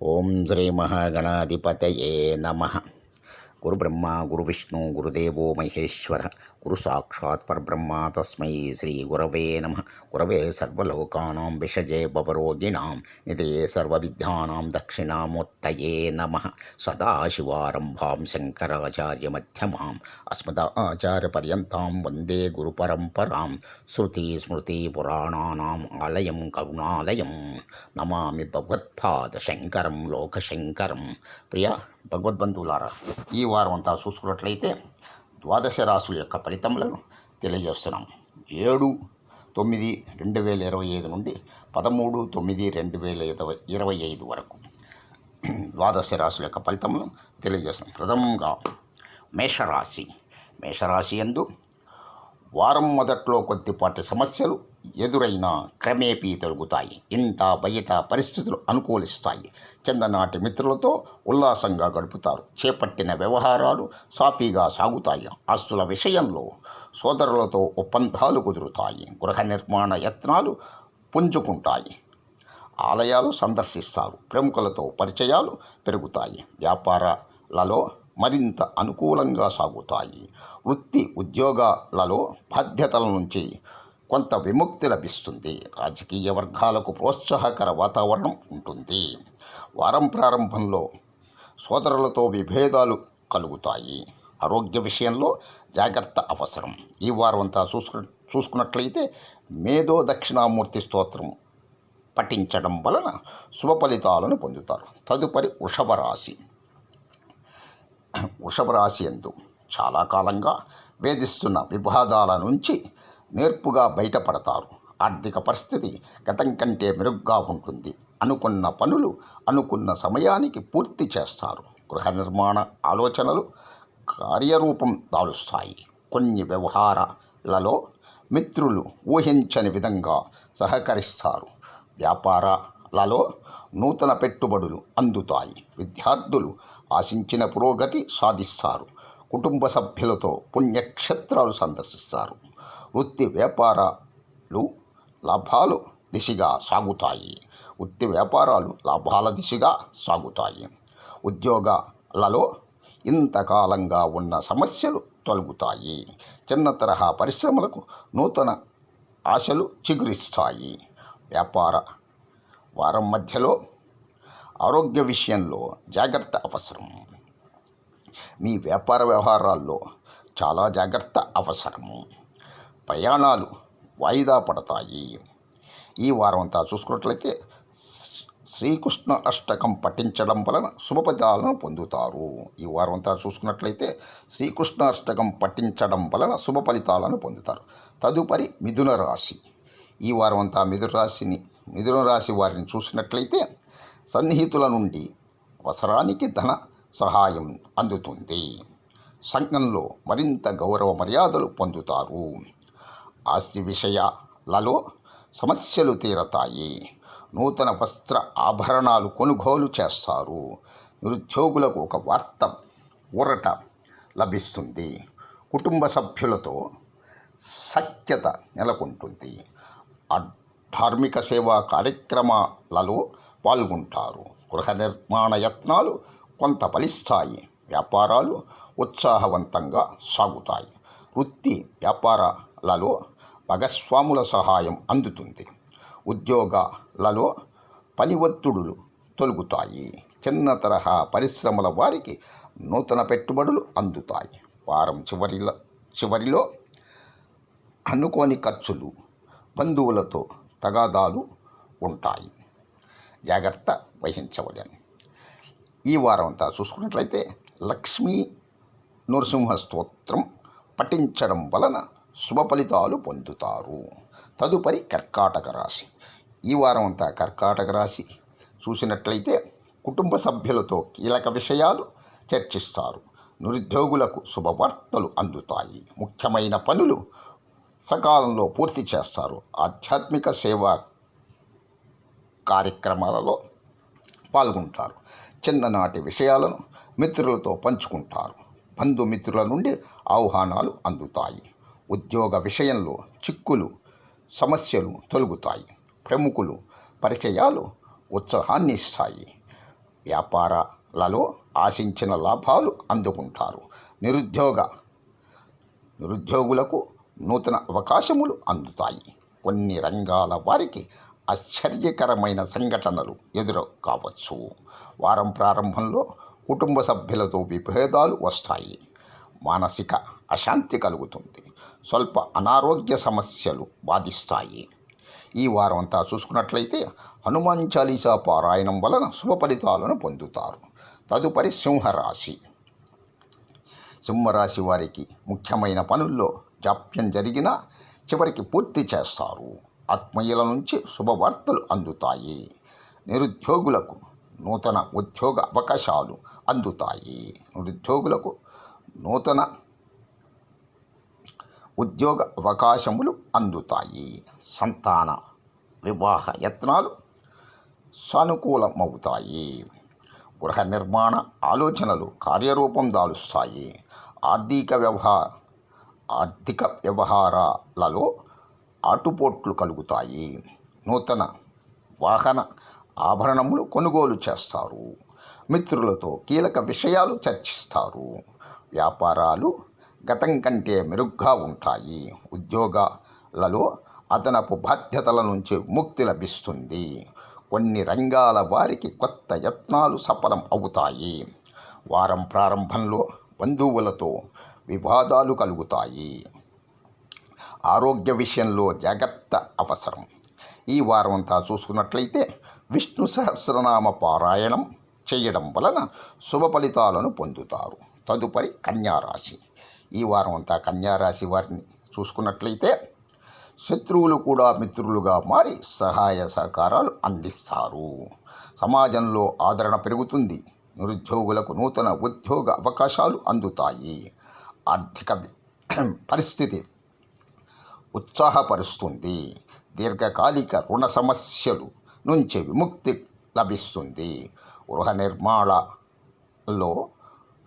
ఓం శ్రీ మహాగణాధిపతయే నమ గురు బ్రహ్మ గురు విష్ణు గురుదేవో మహేశ్వర గురు సాక్షాత్ పరబ్రహ్మ తస్మై శ్రీ గురవే నమ. గురవే సర్వలోకానాం విషజే భవరోగిణాం. నిదే సర్వవిద్యానాం దక్షిణామూర్తయే నమ. సదాశివారంభాం శంకరాచార్యమధ్యమాం. అస్మదాచార్యపర్యంతాం వందే గురుపరంపరాం. శృతి స్మృతి పురాణానాం ఆలయం కరుణాలయం. నమామి భగవత్పాద శంకరం లోకశంకరం. ప్రియ భగవద్బంధువులారా ఈ వారం అంతా చూసుకున్నట్లయితే ద్వాదశ రాసుల యొక్క ఫలితములను తెలియజేస్తున్నాం ఏడు తొమ్మిది రెండు వేల ఇరవై ఐదు నుండి పదమూడు తొమ్మిది రెండు వేల ఇరవై ఇరవై ఐదు వరకు ద్వాదశ రాశుల యొక్క ఫలితములను తెలియజేస్తున్నాం ప్రథమంగా మేషరాశి. మేషరాశి ఎందు వారం మొదట్లో కొద్దిపాటి సమస్యలు ఎదురైనా క్రమేపీ తొలగుతాయి. ఇంట బయట పరిస్థితులు అనుకూలిస్తాయి. చిన్ననాటి మిత్రులతో ఉల్లాసంగా గడుపుతారు. చేపట్టిన వ్యవహారాలు సాఫీగా సాగుతాయి. ఆస్తుల విషయంలో సోదరులతో ఒప్పందాలు కుదురుతాయి. గృహ నిర్మాణ యత్నాలు పుంజుకుంటాయి. ఆలయాలు సందర్శిస్తారు. ప్రముఖులతో పరిచయాలు పెరుగుతాయి. వ్యాపారాలలో మరింత అనుకూలంగా సాగుతాయి. వృత్తి ఉద్యోగాలలో బాధ్యతల నుంచి కొంత విముక్తి లభిస్తుంది. రాజకీయ వర్గాలకు ప్రోత్సాహకర వాతావరణం ఉంటుంది. వారం ప్రారంభంలో సోదరులతో విభేదాలు కలుగుతాయి. ఆరోగ్య విషయంలో జాగ్రత్త అవసరం. ఈ వారం అంతా చూసుకు చూసుకున్నట్లయితే మేధో దక్షిణామూర్తి స్తోత్రం పఠించడం వలన శుభ ఫలితాలను పొందుతారు. తదుపరి వృషభ రాశి. వృషభ రాశి ఎందు చాలా కాలంగా వేధిస్తున్న వివాదాల నుంచి నేర్పుగా బయటపడతారు. ఆర్థిక పరిస్థితి గతం కంటే మెరుగ్గా ఉంటుంది. అనుకున్న పనులు అనుకున్న సమయానికి పూర్తి చేస్తారు. గృహ నిర్మాణ ఆలోచనలు కార్యరూపం దాలుస్తాయి. కొన్ని వ్యవహారాలలో మిత్రులు ఊహించని విధంగా సహకరిస్తారు. వ్యాపారాలలో నూతన పెట్టుబడులు అందుతాయి. విద్యార్థులు ఆశించిన పురోగతి సాధిస్తారు. కుటుంబ సభ్యులతో పుణ్యక్షేత్రాలు సందర్శిస్తారు. వృత్తి వ్యాపారాలు లాభాలు దిశగా సాగుతాయి. వృత్తి వ్యాపారాలు లాభాల దిశగా సాగుతాయి. ఉద్యోగాలలో ఇంతకాలంగా ఉన్న సమస్యలు తొలగుతాయి. చిన్న తరహా పరిశ్రమలకు నూతన ఆశలు చిగురిస్తాయి. వ్యాపార వారం మధ్యలో ఆరోగ్య విషయంలో జాగ్రత్త అవసరం. మీ వ్యాపార వ్యవహారాల్లో చాలా జాగ్రత్త అవసరము ప్రయాణాలు వాయిదా పడతాయి. ఈ వారం అంతా చూసుకున్నట్లయితే శ్రీకృష్ణ అష్టకం పఠించడం వలన శుభఫలితాలను పొందుతారు. ఈ వారం అంతా చూసుకున్నట్లయితే శ్రీకృష్ణ అష్టకం పఠించడం వలన శుభ ఫలితాలను పొందుతారు. తదుపరి మిథున రాశి. ఈ వారం అంతా మిథున రాశిని మిథున రాశి వారిని చూసినట్లయితే సన్నిహితుల నుండి అవసరానికి ధన సహాయం అందుతుంది. సంఘంలో మరింత గౌరవ మర్యాదలు పొందుతారు. ఆస్తి విషయాలలో సమస్యలు తీరతాయి. నూతన వస్త్ర ఆభరణాలు కొనుగోలు చేస్తారు. నిరుద్యోగులకు ఒక వార్త ఊరట లభిస్తుంది. కుటుంబ సభ్యులతో సఖ్యత నెలకొంటుంది. ధార్మిక సేవా కార్యక్రమాలలో పాల్గొంటారు. గృహ నిర్మాణ యత్నాలు కొంత ఫలిస్తాయి. వ్యాపారాలు ఉత్సాహవంతంగా సాగుతాయి. వృత్తి వ్యాపారాలలో భాగస్వాముల సహాయం అందుతుంది. ఉద్యోగాలలో పని ఒత్తిడులు తొలగుతాయి. చిన్న తరహా పరిశ్రమల వారికి నూతన పెట్టుబడులు అందుతాయి. వారం చివరిలో చివరిలో అనుకోని ఖర్చులు బంధువులతో తగాదాలు ఉంటాయి. జాగ్రత్త వహించవలేను. ఈ వారం అంతా చూసుకున్నట్లయితే లక్ష్మీ నృసింహ స్తోత్రం పఠించడం వలన శుభ ఫలితాలు పొందుతారు. తదుపరి కర్కాటక రాశి. ఈ వారం అంతా కర్కాటక రాశి. చూసినట్లయితే కుటుంబ సభ్యులతో కీలక విషయాలు చర్చిస్తారు. నిరుద్యోగులకు శుభవార్తలు అందుతాయి. ముఖ్యమైన పనులు సకాలంలో పూర్తి చేస్తారు. ఆధ్యాత్మిక సేవా కార్యక్రమాలలో పాల్గొంటారు. చిన్ననాటి విషయాలను మిత్రులతో పంచుకుంటారు. బంధుమిత్రుల నుండి ఆహ్వానాలు అందుతాయి. ఉద్యోగ విషయంలో చిక్కులు సమస్యలు తొలగుతాయి. ప్రముఖులు పరిచయాలు ఉత్సాహాన్ని ఇస్తాయి వ్యాపారాలలో ఆశించిన లాభాలు అందుకుంటారు. నిరుద్యోగ నిరుద్యోగులకు నూతన అవకాశములు అందుతాయి. కొన్ని రంగాల వారికి ఆశ్చర్యకరమైన సంఘటనలు ఎదురు కావచ్చు వారం ప్రారంభంలో కుటుంబ సభ్యులతో విభేదాలు వస్తాయి. మానసిక అశాంతి కలుగుతుంది. స్వల్ప అనారోగ్య సమస్యలు బాధిస్తాయి. ఈ వారం అంతా చూసుకున్నట్లయితే హనుమాన్ చాలీసా పారాయణం వలన శుభ ఫలితాలను పొందుతారు. తదుపరి సింహరాశి. సింహరాశి వారికి ముఖ్యమైన పనుల్లో జాప్యం జరిగినా చివరికి పూర్తి చేస్తారు. ఆత్మీయుల నుంచి శుభవార్తలు అందుతాయి. నిరుద్యోగులకు నూతన ఉద్యోగ అవకాశాలు అందుతాయి. నిరుద్యోగులకు నూతన ఉద్యోగ అవకాశములు అందుతాయి. సంతాన వివాహ యత్నాలు సానుకూలమవుతాయి. గృహ నిర్మాణ ఆలోచనలు కార్యరూపం దాలుస్తాయి. ఆర్థిక వ్యవహార ఆర్థిక వ్యవహారాలలో ఆటుపోట్లు కలుగుతాయి. నూతన వాహన ఆభరణములు కొనుగోలు చేస్తారు. మిత్రులతో కీలక విషయాలు చర్చిస్తారు. వ్యాపారాలు గతం కంటే మెరుగ్గా ఉంటాయి. ఉద్యోగాలలో అదనపు బాధ్యతల నుంచి ముక్తి లభిస్తుంది. కొన్ని రంగాల వారికి కొత్త యత్నాలు సఫలం అవుతాయి. వారం ప్రారంభంలో బంధువులతో వివాదాలు కలుగుతాయి. ఆరోగ్య విషయంలో జాగ్రత్త అవసరం. ఈ వారం అంతా చూసుకున్నట్లయితే విష్ణు సహస్రనామ పారాయణం చేయడం వలన శుభ ఫలితాలను పొందుతారు. తదుపరి కన్యారాశి. ఈ వారం అంతా కన్యారాశి వారిని చూసుకున్నట్లయితే శత్రువులు కూడా మిత్రులుగా మారి సహాయ సహకారాలు అందిస్తారు. సమాజంలో ఆదరణ పెరుగుతుంది. నిరుద్యోగులకు నూతన ఉద్యోగ అవకాశాలు అందుతాయి. ఆర్థిక పరిస్థితి ఉత్సాహపరుస్తుంది. దీర్ఘకాలిక రుణ సమస్యలు నుంచి విముక్తి లభిస్తుంది. గృహ నిర్మాణలో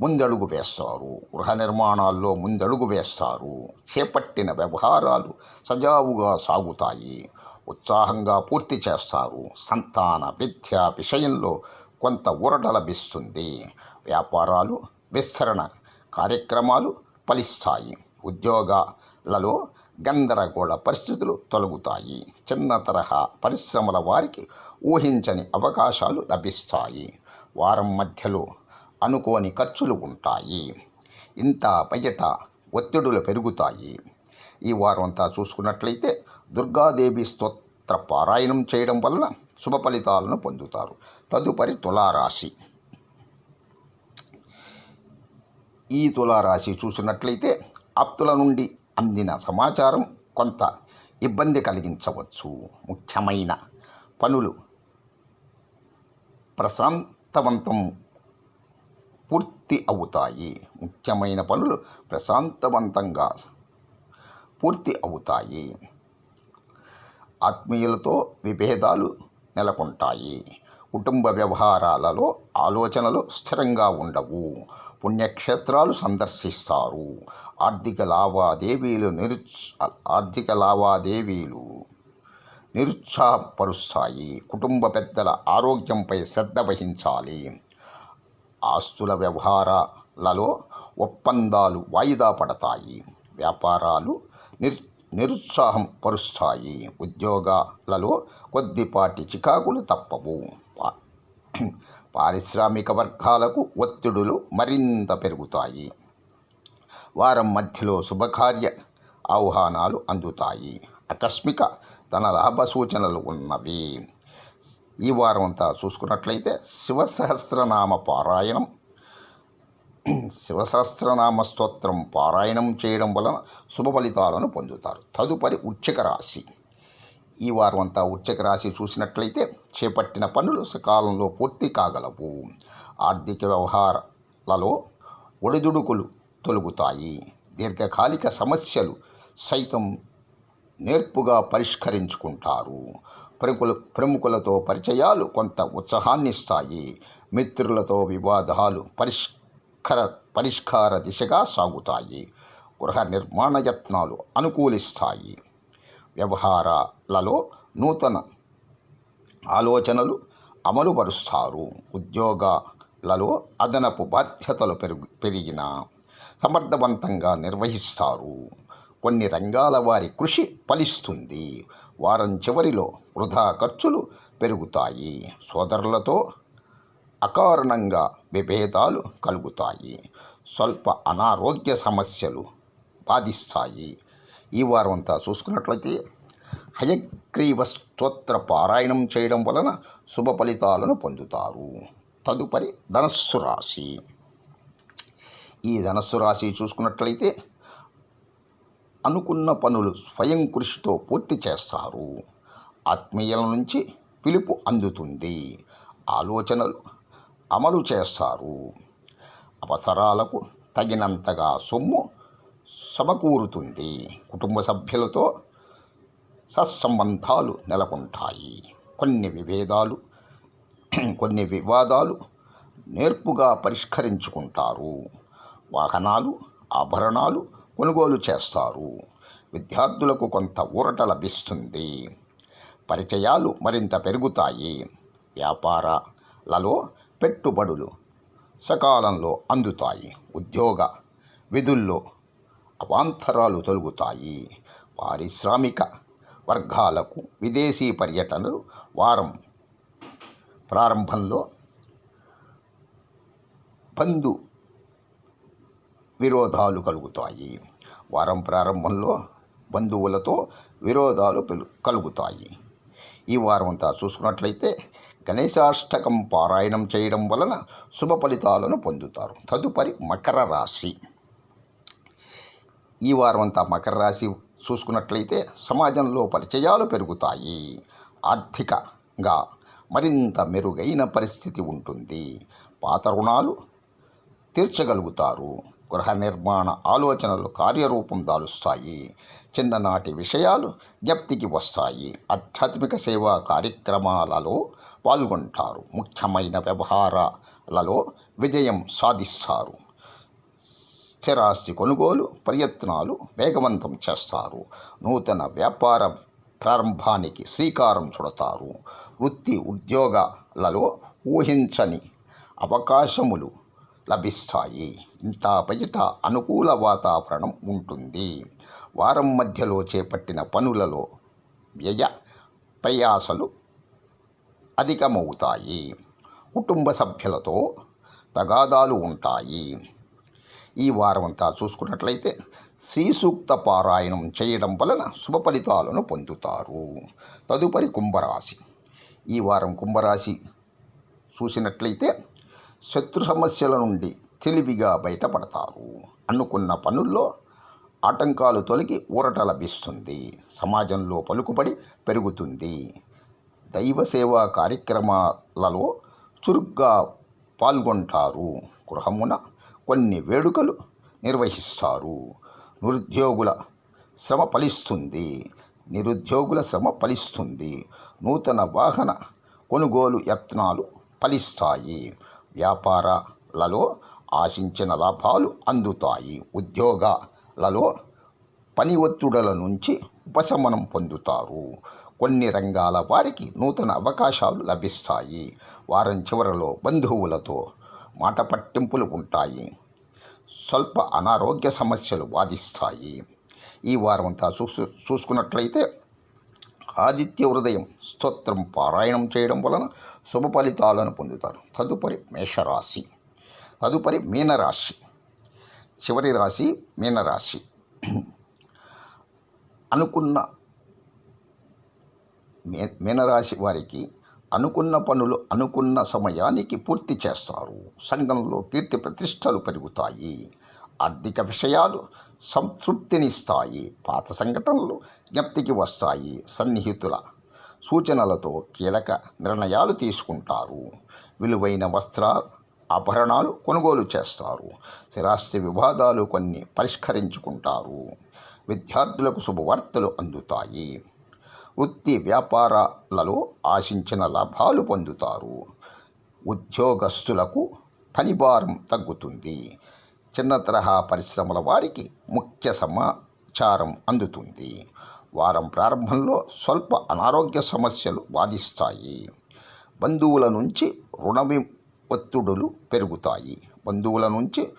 ముందడుగు వేస్తారు. గృహ నిర్మాణాల్లో ముందడుగు వేస్తారు. చేపట్టిన వ్యవహారాలు సజావుగా సాగుతాయి. ఉత్సాహంగా పూర్తి చేస్తారు. సంతాన విద్య విషయంలో కొంత ఊరట లభిస్తుంది. వ్యాపారాలు విస్తరణ కార్యక్రమాలు ఫలిస్తాయి. ఉద్యోగాలలో గందరగోళ పరిస్థితులు తొలగుతాయి. చిన్న తరహా పరిశ్రమల వారికి ఊహించని అవకాశాలు లభిస్తాయి. వారం మధ్యలో అనుకోని ఖర్చులు ఉంటాయి. ఇంత బయట ఒత్తిడులు పెరుగుతాయి. ఈ వారం అంతా చూసుకున్నట్లయితే దుర్గాదేవి స్తోత్ర పారాయణం చేయడం వలన శుభ ఫలితాలను పొందుతారు. తదుపరి తులారాశి. ఈ తులారాశి చూసినట్లయితే ఆప్తుల నుండి అందిన సమాచారం కొంత ఇబ్బంది కలిగించవచ్చు. ముఖ్యమైన పనులు ప్రశాంతవంతం పూర్తి అవుతాయి. ముఖ్యమైన పనులు ప్రశాంతవంతంగా పూర్తి అవుతాయి. ఆత్మీయులతో విభేదాలు నెలకొంటాయి. కుటుంబ వ్యవహారాలలో ఆలోచనలు స్థిరంగా ఉండవు. పుణ్యక్షేత్రాలు సందర్శిస్తారు. ఆర్థిక లావాదేవీలు నిరుత్స ఆర్థిక లావాదేవీలు నిరుత్సాహపరుస్తాయి. కుటుంబ పెద్దల ఆరోగ్యంపై శ్రద్ధ వహించాలి. ఆస్తుల వ్యవహారాలలో ఒప్పందాలు వాయిదా పడతాయి. వ్యాపారాలు నిర్ నిరుత్సాహం పరుస్తాయి. ఉద్యోగాలలో కొద్దిపాటి చికాకులు తప్పవు. పారిశ్రామిక వర్గాలకు ఒత్తిడులు మరింత పెరుగుతాయి. వారం మధ్యలో శుభకార్య ఆహ్వానాలు అందుతాయి. ఆకస్మిక ధన లాభ సూచనలు ఉన్నవి. ఈ వారం అంతా చూసుకున్నట్లయితే శివ సహస్రనామ పారాయణం. శివసహస్రనామ స్తోత్రం పారాయణం చేయడం వలన శుభ ఫలితాలను పొందుతారు. తదుపరి ఉచ్చక రాశి. ఈ వారం అంతా ఉచ్చక రాశి చూసినట్లయితే చేపట్టిన పనులు సకాలంలో పూర్తి కాగలవు. ఆర్థిక వ్యవహారాలలో ఒడిదుడుకులు తొలుగుతాయి. దీర్ఘకాలిక సమస్యలు సైతం నేర్పుగా పరిష్కరించుకుంటారు. ప్రముఖుల ప్రముఖులతో పరిచయాలు కొంత ఉత్సాహాన్ని ఇస్తాయి మిత్రులతో వివాదాలు పరిష్కర పరిష్కార దిశగా సాగుతాయి. గృహ నిర్మాణ యత్నాలు అనుకూలిస్తాయి. వ్యవహారాలలో నూతన ఆలోచనలు అమలుపరుస్తారు. ఉద్యోగాలలో అదనపు బాధ్యతలు పెరుగు పెరిగిన సమర్థవంతంగా నిర్వహిస్తారు. కొన్ని రంగాల వారి కృషి ఫలిస్తుంది. వారం చివరిలో వృధా ఖర్చులు పెరుగుతాయి. సోదరులతో అకారణంగా విభేదాలు కలుగుతాయి. స్వల్ప అనారోగ్య సమస్యలు బాధిస్తాయి. ఈ వారం అంతా చూసుకున్నట్లయితే హయగ్రీవ స్తోత్ర పారాయణం చేయడం వలన శుభ ఫలితాలను పొందుతారు. తదుపరి ధనస్సు రాశి. ఈ ధనస్సు రాశి చూసుకున్నట్లయితే అనుకున్న పనులు స్వయం కృషితో పూర్తి చేస్తారు. ఆత్మీయుల నుంచి పిలుపు అందుతుంది. ఆలోచనలు అమలు చేస్తారు. అవసరాలకు తగినంతగా సొమ్ము సమకూరుతుంది. కుటుంబ సభ్యులతో సత్సంబంధాలు నెలకొంటాయి. కొన్ని విభేదాలు కొన్ని వివాదాలు నేర్పుగా పరిష్కరించుకుంటారు. వాహనాలు ఆభరణాలు కొనుగోలు చేస్తారు. విద్యార్థులకు కొంత ఊరట లభిస్తుంది. పరిచయాలు మరింత పెరుగుతాయి. వ్యాపారాలలో పెట్టుబడులు సకాలంలో అందుతాయి. ఉద్యోగ విధుల్లో అవాంతరాలు తొలుగుతాయి. పారిశ్రామిక వర్గాలకు విదేశీ పర్యటనలు వారం ప్రారంభంలో బంధు విరోధాలు కలుగుతాయి. వారం ప్రారంభంలో బంధువులతో విరోధాలు పెలు కలుగుతాయి. ఈ వారం అంతా చూసుకున్నట్లయితే గణేశాష్టకం పారాయణం చేయడం వలన శుభ ఫలితాలను పొందుతారు. తదుపరి మకర రాశి. ఈ వారం అంతా మకర రాశి చూసుకున్నట్లయితే సమాజంలో పరిచయాలు పెరుగుతాయి. ఆర్థికంగా మరింత మెరుగైన పరిస్థితి ఉంటుంది. పాత రుణాలు తీర్చగలుగుతారు. గృహ నిర్మాణ ఆలోచనలు కార్యరూపం దాలుస్తాయి. చిన్ననాటి విషయాలు జ్ఞప్తికి వస్తాయి. ఆధ్యాత్మిక సేవా కార్యక్రమాలలో పాల్గొంటారు. ముఖ్యమైన వ్యవహారాలలో విజయం సాధిస్తారు. స్థిరాస్తి కొనుగోలు ప్రయత్నాలు వేగవంతం చేస్తారు. నూతన వ్యాపార ప్రారంభానికి శ్రీకారం చుడతారు. వృత్తి ఉద్యోగాలలో ఊహించని అవకాశములు లభిస్తాయి. ఇంత బయట అనుకూల వాతావరణం ఉంటుంది. వారం మధ్యలో చేపట్టిన పనులలో వ్యయ ప్రయాసలు అధికమవుతాయి. కుటుంబ సభ్యులతో తగాదాలు ఉంటాయి. ఈ వారం అంతా చూసుకున్నట్లయితే శ్రీసూక్త పారాయణం చేయడం వలన శుభ ఫలితాలను పొందుతారు. తదుపరి కుంభరాశి. ఈ వారం కుంభరాశి చూసినట్లయితే శత్రు సమస్యల నుండి తెలివిగా బయటపడతారు. అనుకున్న పనుల్లో ఆటంకాలు తొలగి ఊరట లభిస్తుంది. సమాజంలో పలుకుబడి పెరుగుతుంది. దైవ సేవా కార్యక్రమాలలో చురుగ్గా పాల్గొంటారు. గృహమున కొన్ని వేడుకలు నిర్వహిస్తారు. నిరుద్యోగుల శ్రమ ఫలిస్తుంది. నిరుద్యోగుల శ్రమ ఫలిస్తుంది. నూతన వాహన కొనుగోలు యత్నాలు ఫలిస్తాయి. వ్యాపారాలలో ఆశించిన లాభాలు అందుతాయి. ఉద్యోగాలలో పని ఒత్తిడుల నుంచి ఉపశమనం పొందుతారు. కొన్ని రంగాల వారికి నూతన అవకాశాలు లభిస్తాయి. వారం చివరలో బంధువులతో మాట పట్టింపులు ఉంటాయి. స్వల్ప అనారోగ్య సమస్యలు బాధిస్తాయి. ఈ వారం అంతా చూసు చూసుకున్నట్లయితే ఆదిత్య హృదయం స్తోత్రం పారాయణం చేయడం వలన శుభ ఫలితాలను పొందుతారు. తదుపరి మేషరాశి. తదుపరి మీనరాశి. చివరి రాశి మీనరాశి. అనుకున్న మీ మీనరాశి వారికి అనుకున్న పనులు అనుకున్న సమయానికి పూర్తి చేస్తారు. సంఘంలో కీర్తి ప్రతిష్టలు పెరుగుతాయి. ఆర్థిక విషయాలు సంతృప్తినిస్తాయి. పాత సంఘటనలు జ్ఞప్తికి వస్తాయి. సన్నిహితుల సూచనలతో కీలక నిర్ణయాలు తీసుకుంటారు. విలువైన వస్త్ర ఆభరణాలు కొనుగోలు చేస్తారు. స్థిరాస్తి వివాదాలు కొన్ని పరిష్కరించుకుంటారు. విద్యార్థులకు శుభవార్తలు అందుతాయి. వృత్తి వ్యాపారాలలో ఆశించిన లాభాలు పొందుతారు. ఉద్యోగస్తులకు పనిభారం తగ్గుతుంది. చిన్న తరహా పరిశ్రమల వారికి ముఖ్య సమాచారం అందుతుంది. వారం ప్రారంభంలో స్వల్ప అనారోగ్య సమస్యలు బాధిస్తాయి బంధువుల నుంచి రుణ ఒత్తిడులు పెరుగుతాయి. బంధువుల నుంచి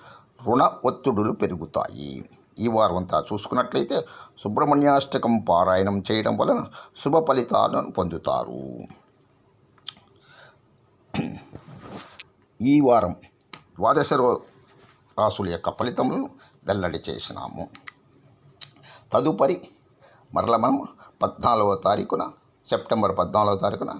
రుణ ఒత్తిడులు పెరుగుతాయి. ఈ వారం అంతా చూసుకున్నట్లయితే సుబ్రహ్మణ్యాష్టకం పారాయణం చేయడం వలన శుభ ఫలితాలను పొందుతారు. ఈ వారం ద్వాదశ రాసుల యొక్క ఫలితములను వెల్లడి చేసినాము. తదుపరి మరల మనం పద్నాలుగవ తారీఖున సెప్టెంబర్ పద్నాలుగో తారీఖున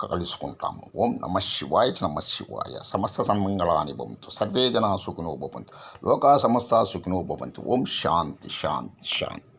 కలుసుకుంటాము. ఓం నమ శివాయ నమ శివాయ. సమస్త సన్మంగళాని భవంతు. సర్వే జనా సుఖినో భవంతు. లోకా సమస్త సుఖినో భవంతు. ఓం శాంతి శాంతి శాంతి.